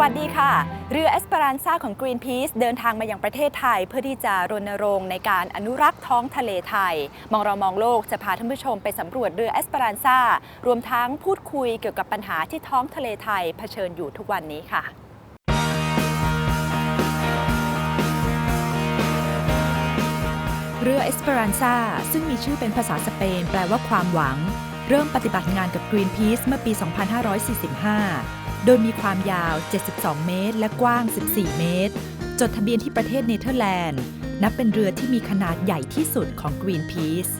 วัสดีค่ะ เรือเอสเปรานซาของ Greenpeace เดินทางมายังประเทศไทย เพื่อที่จะรณรงค์ในการอนุรักษ์ท้องทะเลไทย มองเรามองโลกจะพาท่านผู้ชมไปสำรวจเรือเอสเปรานซารวมทั้งพูดคุยเกี่ยวกับปัญหาที่ท้องทะเลไทยเผชิญอยู่ทุกวันนี้ค่ะเรือเอสเปรานซาซึ่งมีชื่อเป็นภาษาสเปน แปลว่าความหวัง เริ่มปฏิบัติงานกับ Greenpeace เมื่อปี 2545 โดยมีความยาว 72 เมตร และกว้าง 14 เมตร จดทะเบียนที่ประเทศเนเธอร์แลนด์ นับเป็นเรือที่มีขนาดใหญ่ที่สุดของ Greenpeace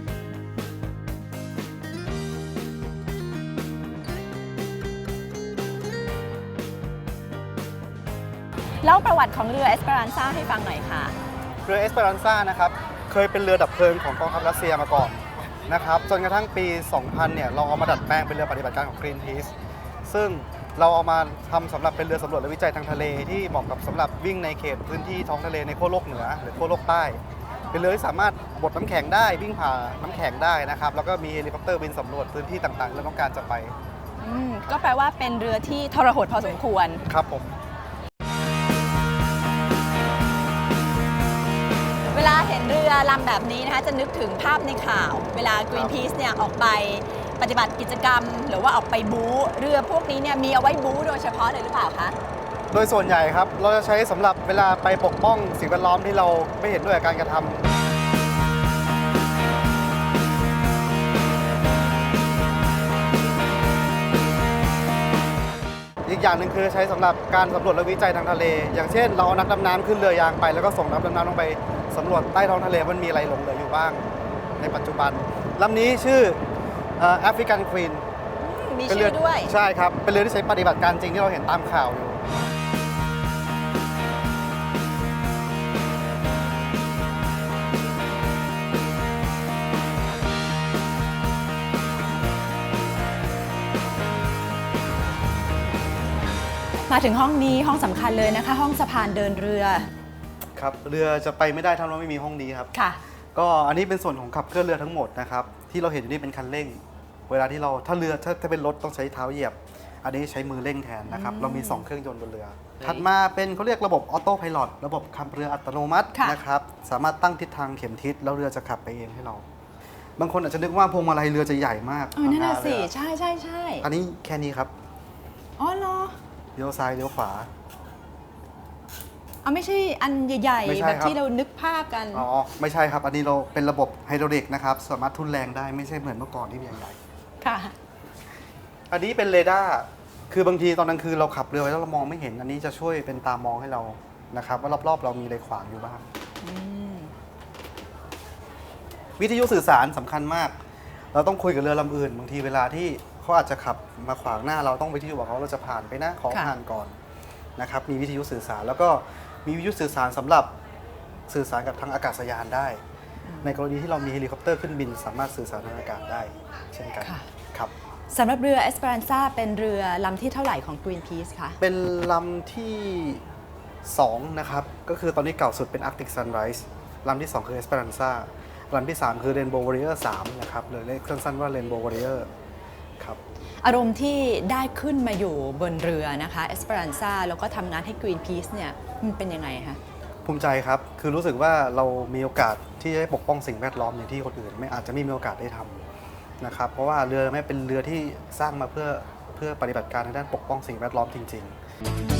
เล่าประวัติของเรือเอสเปรานซาให้ฟังหน่อยค่ะ เรือเอสเปรันซ่านะครับ เคยเป็นเรือดับเพลิงของกองทัพรัสเซียมาก่อน นะครับจนกระทั่งปี 2000 เนี่ยเราเอามาดัดแปลงเป็นเรือปฏิบัติการของ Greenpeace ซึ่งเราเอามาทำสำหรับเป็นเรือสำรวจและวิจัยทางทะเลที่เหมาะกับสำหรับวิ่งในเขตพื้นที่ท้องทะเลในขั้วโลกเหนือ หรือขั้วโลกใต้ เป็นเรือที่สามารถบดน้ำแข็งได้วิ่งผ่าน้ำแข็งได้นะครับ แล้วก็มีเฮลิคอปเตอร์บินสำรวจพื้นที่ต่างๆที่เราต้องการจะไปอืมก็แปลว่าเป็นเรือที่ทรหดพอสมควรครับผม เรือลำแบบนี้นะคะจะนึกถึงภาพในข่าว เวลา Greenpeace เนี่ยออกไปปฏิบัติกิจกรรม หรือว่าออกไปบู๊เรือพวกนี้เนี่ยมีเอาไว้บู๊โดยเฉพาะเลยหรือเปล่าคะโดยส่วนใหญ่ครับ เราจะใช้สำหรับเวลาไปปกป้องสิ่งแวดล้อมที่เราไม่เห็นด้วยกับการกระทำ กอย่างหนึ่งคือใช้สำหรับการสำรวจและวิจัยทางทะเล อย่างเช่น เราเอานักดำน้ำขึ้นเรือยางไป แล้วก็ส่งนักดำน้ำลงไปสำรวจใต้ท้องทะเลว่ามันมีอะไรหลงเหลืออยู่บ้าง ในปัจจุบันลำนี้ชื่อแอฟริกันควีนมีเป็นเรืชื่อด้วย ใช่ครับ เป็นเรือที่ใช้ปฏิบัติการจริงที่เราเห็นตามข่าวอยู่ มาถึงห้องนี้ห้องสำคัญเลยนะคะ ห้องสะพานเดินเรือ ครับเรือจะไปไม่ได้ถ้าเราไม่มีห้องนี้ครับ ค่ะ ก็อันนี้เป็นส่วนของขับเคลื่อนเรือทั้งหมดนะครับที่เราเห็นอยู่นี่เป็นคันเร่ง เวลาที่เราถ้าเรือถ้าถ้าเป็นรถต้องใช้เท้าเหยียบ อันนี้ใช้มือเร่งแทนนะครับอืมเรามี 2 เครื่องยนต์บนเรือ ถัดมาเป็นเขาเรียกระบบออโต้พายโระบบขับเรืออัตโนมัติค่ะ นะครับสามารถตั้งทิศทางเข็มทิศแล้วเรือจะขับไปเองให้เรา บางคนอาจจะนึกว่าพวงมาลัยเรือจะใหญ่มากเออนั่นน่ะข้างหาสิเรือใช่ใช่ใช่อันนี้แค่นี้ครับ อ๋อเหรอ เลี้ยวซ้ายเลี้ยวขวา เอาไม่ใช่อันใหญ่ ไม่ๆ ใช่แบบครับ ที่เรานึกภาพกัน อ๋อ ไม่ใช่ครับ อันนี้เราเป็นระบบไฮดรอลิกนะครับ สามารถทุนแรงได้ไม่ใช่เหมือนเมื่อก่อนที่ใหญ่ๆค่ะ อันนี้เป็นเรดาร์ คือบางทีตอนกลางคืนเราขับเรือไว้แล้วเรามองไม่เห็น อันนี้จะช่วยเป็นตามองให้เรา นะครับ ว่ารอบๆ เรามีอะไรขวางอยู่บ้าง อืม วิทยุสื่อสารสำคัญมาก เราต้องคุยกับเรือลำอื่น บางทีเวลาที่ เขาอาจจะขับมาขวางหน้าเราต้องวิทยุบอกเขาเราจะผ่านไปนะขอค่ะ ผ่านก่อนนะครับมีวิทยุสื่อสารแล้วก็มีวิทยุสื่อสารสำหรับสื่อสารกับทางอากาศยานได้ ในกรณีที่เรามีเฮลิคอปเตอร์ขึ้นบิน สามารถสื่อสารทางอากาศได้ เช่นกันค่ะ ครับ สำหรับเรือเอสเปรานซาเป็นเรือลำที่เท่าไหร่ของ Greenpeace คะ เป็นลำที่ 2 นะครับ ก็คือตอนนี้เก่าสุดเป็น Arctic Sunrise ลำที่ 2 คือ Esperanza ลำที่ 3 คือ Rainbow Warrior 3 นะครับหรือเรียกสั้นๆว่า Rainbow Warrior ครับอารมณ์ที่ได้ขึ้นมาอยู่บนเรือนะคะเอสเปรานซาแล้วก็ทำงานให้ Greenpeace เนี่ยมันเป็นยังไงคะภูมิใจครับ คือรู้สึกว่าเรามีโอกาสที่จะได้ปกป้องสิ่งแวดล้อมอย่างที่คนอื่น ไม่อาจจะไม่มีโอกาสได้ทำนะครับ เพราะว่าเรือไม่เป็นเรือที่สร้างมาเพื่อเพื่อปฏิบัติการในด้านปกป้องสิ่งแวดล้อมจริง ๆ